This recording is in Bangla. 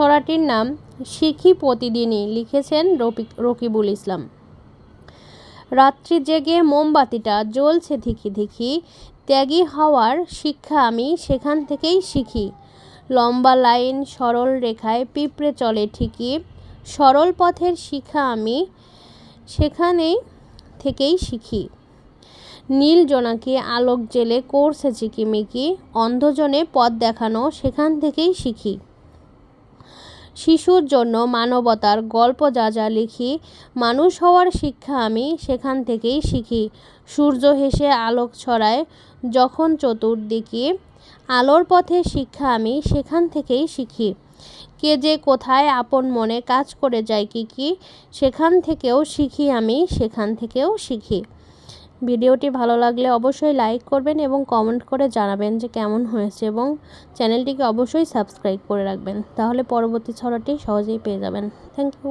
ছড়াটির নাম শিখি প্রতিদিনই লিখেছেন রকিবুল ইসলাম। রাত্রি জেগে মোমবাতিটা জ্বলছে ধিকি ধিকি, ত্যাগী হওয়ার শিক্ষা আমি সেখান থেকেই শিখি। লম্বা লাইন সরল রেখায় পিঁপড়ে চলে ঠিকই, সরল পথের শিক্ষা আমি সেখানেই থেকেই শিখি। নীল জোনাকি আলোক জেলে করছে চিকিমিকি অন্ধজনে পথ দেখানো সেখান থেকেই শিখি। শিশুর জন্য মানবতার গল্প যা যা লিখি, মানুষ হওয়ার শিক্ষা আমি সেখান থেকেই শিখি। সূর্য হেসে আলোক ছড়ায়, যখন চতুর্দিকে আলোর পথে শিক্ষা আমি সেখান থেকেই শিখি। কে যে কোথায় আপন মনে কাজ করে যায় কি কি, সেখান থেকেও শিখি আমি, সেখান থেকেও শিখি। ভিডিওটি ভালো লাগলে অবশ্যই লাইক করবেন এবং কমেন্ট করে জানাবেন যে কেমন হয়েছে এবং চ্যানেলটিকে অবশ্যই সাবস্ক্রাইব করে রাখবেন। তাহলে পরবর্তী ছড়াটি সহজেই পেয়ে যাবেন। Thank you.